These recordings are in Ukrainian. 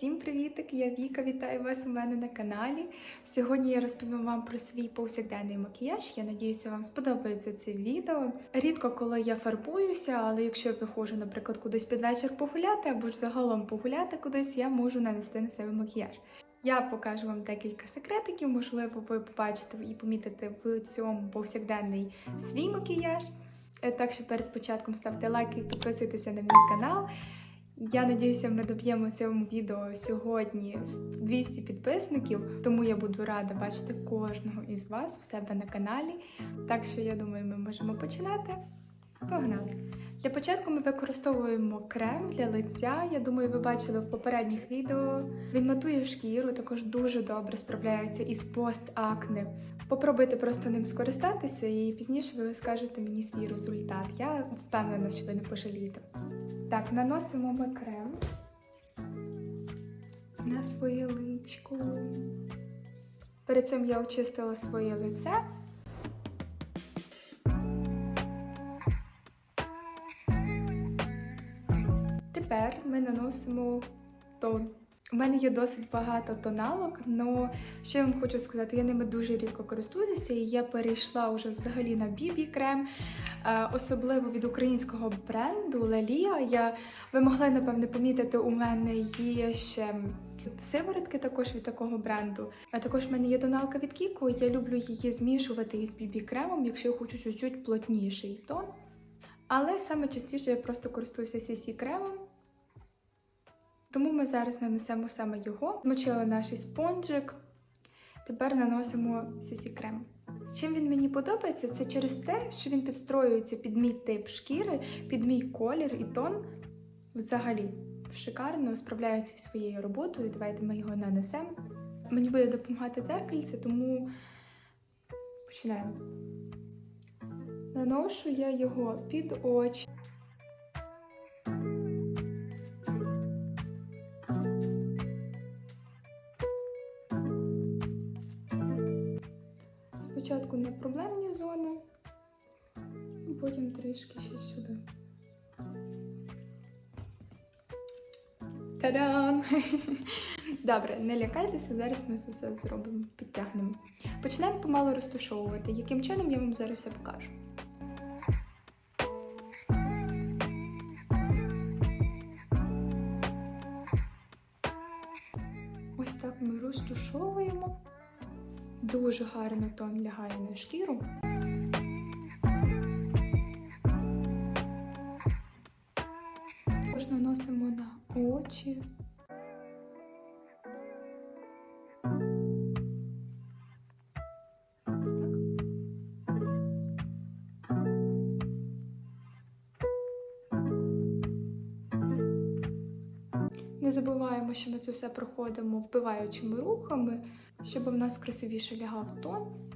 Всім привітик! Я Віка, вітаю вас у мене на каналі. Сьогодні я розповім вам про свій повсякденний макіяж. Я надіюся, вам сподобається це відео. Рідко коли я фарбуюся, але якщо я виходжу, наприклад, кудись під вечір погуляти або ж загалом погуляти кудись, я можу нанести на себе макіяж. Я покажу вам декілька секретиків, можливо, ви побачите і помітите в цьому повсякденний свій макіяж. Е, Так що перед початком ставте лайк і підписуйтеся на мій канал. Я надіюся, ми доб'ємо цьому відео сьогодні з 200 підписників, тому я буду рада бачити кожного із вас в себе на каналі. Так що я думаю, ми можемо починати. Погнали! Для початку ми використовуємо крем для лиця. Я думаю, ви бачили в попередніх відео. Він матує шкіру, також дуже добре справляється із постакне. Попробуйте просто ним скористатися, і пізніше ви скажете мені свій результат. Я впевнена, що ви не пожалієте. Так, наносимо ми крем на своє личко. Перед цим я очистила своє лице. Наносимо тон. У мене є досить багато тоналок, але я вам хочу сказати, я ними дуже рідко користуюся, і я перейшла вже взагалі на BB крем, е, особливо від українського бренду Лалія. Я ви могли напевне помітити, у мене є ще сиворотки також від такого бренду. А також в мене є тоналка від Кіко. Я люблю її змішувати із BB кремом, якщо я хочу чуть-чуть плотніший тон. Але саме частіше я просто користуюся CC кремом. Тому ми зараз нанесемо саме його. Змочили наш спонжик. Тепер наносимо CC крем. Чим він мені подобається, це через те, що він підстроюється під мій тип шкіри, під мій колір і тон. Взагалі шикарно справляється зі своєю роботою. Давайте ми його нанесемо. Мені буде допомагати дзеркальце, тому починаємо. Наношу я його під очі. Спочатку на проблемні зони, і потім трішки ще сюди. Та-дам! Добре, не лякайтеся, зараз ми все зробимо, підтягнемо. Почнемо помалу розташовувати. Яким чином я вам зараз все покажу. Ось так ми розтушовуємо. Дуже гарно тон лягає на шкіру. Також наносимо на очі. Не забуваємо, що ми це все проходимо вбиваючими рухами, щоб в нас красивіше лягав тон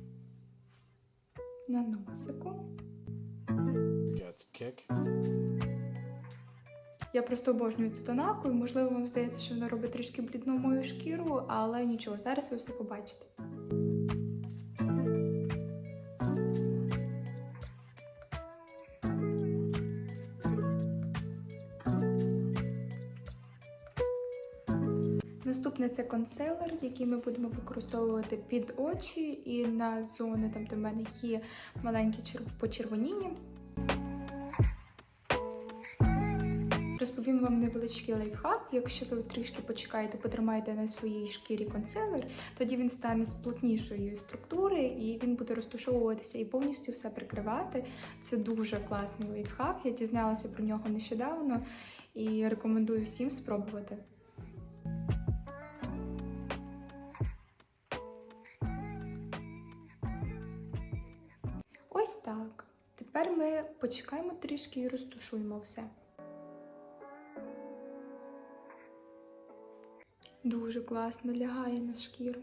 на носику. Я просто обожнюю цю тоналку, і можливо вам здається, що вона робить трішки блідну мою шкіру, але нічого, зараз ви все побачите. Наступне це консилер, який ми будемо використовувати під очі і на зони, там де в мене є маленькі чер- почервоніння. Розповім вам невеличкий лайфхак. Якщо ви трішки почекаєте, потримаєте на своїй шкірі консилер, тоді він стане з плотнішої структури і він буде розташовуватися і повністю все прикривати. Це дуже класний лайфхак. Я дізналася про нього нещодавно і рекомендую всім спробувати. Ось так. Тепер ми почекаємо трішки і розтушуємо все. Дуже класно лягає на шкіру.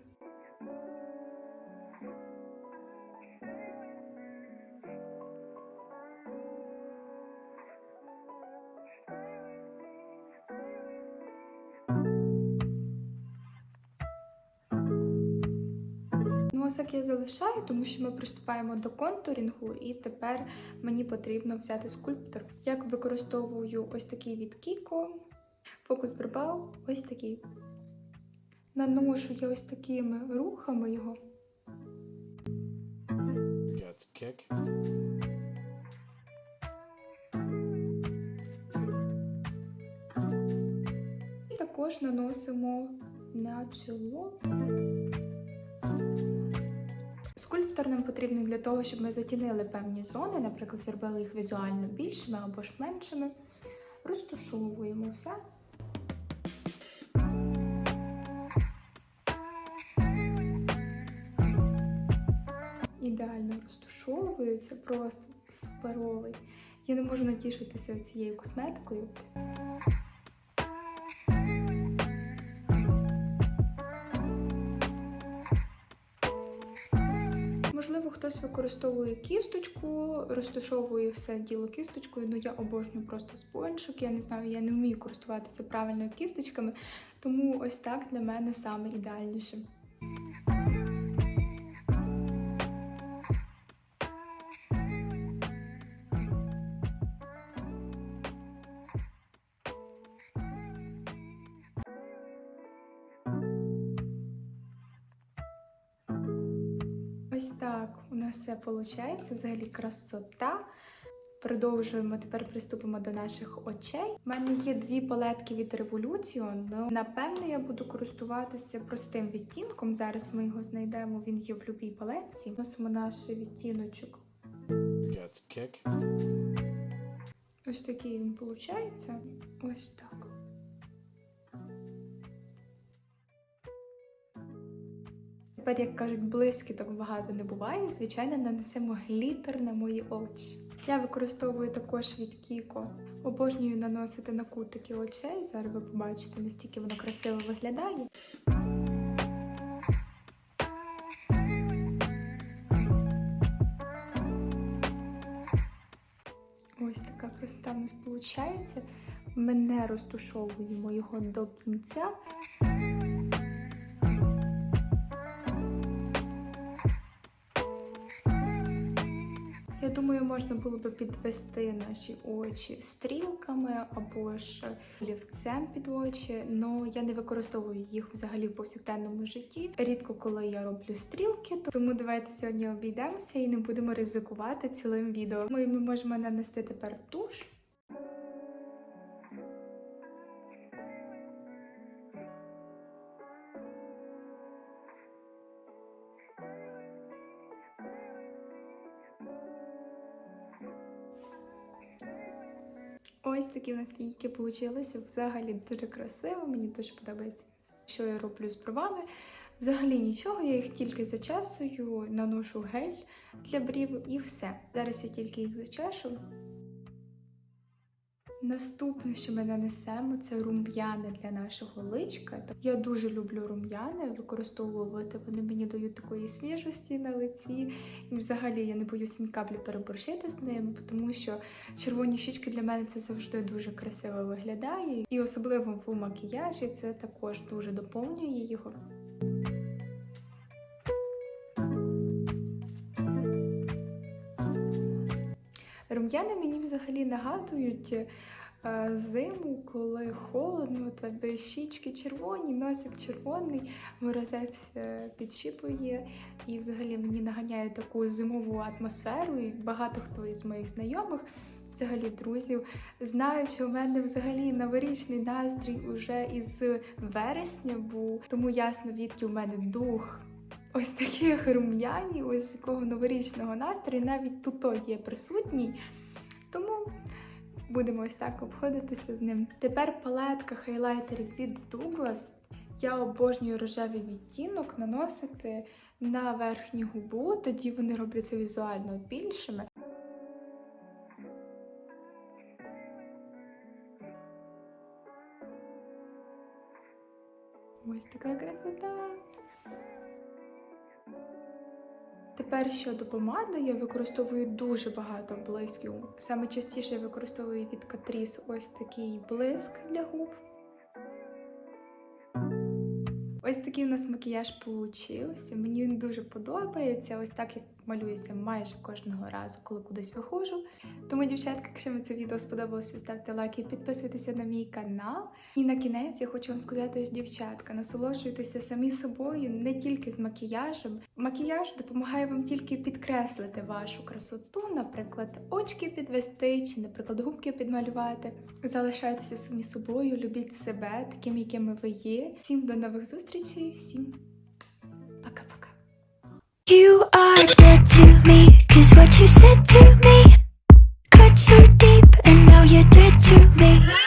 Носик я залишаю, тому що ми приступаємо до контурінгу, і тепер мені потрібно взяти скульптор. Я використовую ось такий від Kiko. Фокус Брабау ось такий. наношу я ось такими рухами його. І також наносимо на чоло. Скульптор нам потрібний для того, щоб ми затінили певні зони, наприклад, зробили їх візуально більшими або ж меншими. Розтушовуємо все. Ідеально розтушовується, просто суперовий. Я не можу натішитися цією косметикою. Хтось використовує кісточку, розташовує все діло кісточкою. Ну я обожнюю просто спонжик. Я не знаю, я не вмію користуватися правильно кісточками, тому ось так для мене саме ідеальніше. Так у нас все виходить. Взагалі красота. Продовжуємо тепер приступимо до наших очей. У мене є дві палетки від Revolution. Ну, напевне, я буду користуватися простим відтінком. Зараз ми його знайдемо. Він є в любій палетці. Носимо наш відтіночок. Ось такий він виходить. Ось так. Тепер, як кажуть, блискіток багато не буває. Звичайно, нанесемо глітер на мої очі. Я використовую також від Kiko. Обожнюю наносити на кутики очей. Зараз ви побачите, настільки воно красиво виглядає. Ось така красота в нас виходить. Ми не розтушовуємо його до кінця. Думаю, можна було би підвести наші очі стрілками або ж олівцем під очі, але я не використовую їх взагалі в повсякденному житті. Рідко коли я роблю стрілки, тому давайте сьогодні обійдемося і не будемо ризикувати цілим відео. Ми, ми можемо нанести тепер туш. Ось такі в нас війки вийшли. Взагалі дуже красиво, мені дуже подобається. Що я роблю з бровами? Взагалі нічого, я їх тільки зачесую, наношу гель для брів і все. Зараз я тільки їх зачешу. Наступне, що ми нанесемо, це рум'яни для нашого личка. Я дуже люблю рум'яни використовувати. Вони мені дають такої свіжості на лиці. І взагалі я не боюся ні каплі переборщити з ним, тому що червоні щічки для мене це завжди дуже красиво виглядає. І особливо в макіяжі це також дуже доповнює його. Рум'яни мені взагалі нагадують е, зиму, коли холодно, тебе щічки червоні, носик червоний, морозець е, підшипує. І взагалі мені наганяє таку зимову атмосферу. І багато хто із моїх знайомих, взагалі друзів, знають, що у мене взагалі новорічний настрій уже із вересня був, тому ясно, відки у мене дух. Ось таких рум'янів, ось такого новорічного настрою, навіть тут є присутній. Тому будемо ось так обходитися з ним. Тепер палетка хайлайтерів від Douglas. Я обожнюю рожевий відтінок наносити на верхню губу, тоді вони робляться візуально більшими. Ось така красота. Тепер щодо помади, я використовую дуже багато блисків. Саме частіше я використовую від Catrice ось такий блиск для губ. Ось такий у нас макіяж получився. Мені він дуже подобається. Ось так як малююся майже кожного разу, коли кудись виходжу. Тому, дівчатка, якщо вам це відео сподобалося, ставте лайк і підписуйтеся на мій канал. І на кінець я хочу вам сказати, що, дівчатка, насолоджуйтеся самі собою не тільки з макіяжем. Макіяж допомагає вам тільки підкреслити вашу красоту, наприклад, очки підвести чи, наприклад, губки підмалювати. Залишайтеся самі собою, любіть себе таким, якими ви є. Всім до нових зустрічей, всім пока-пока. You are Cause what you said to me Cut so deep and now you're dead to me.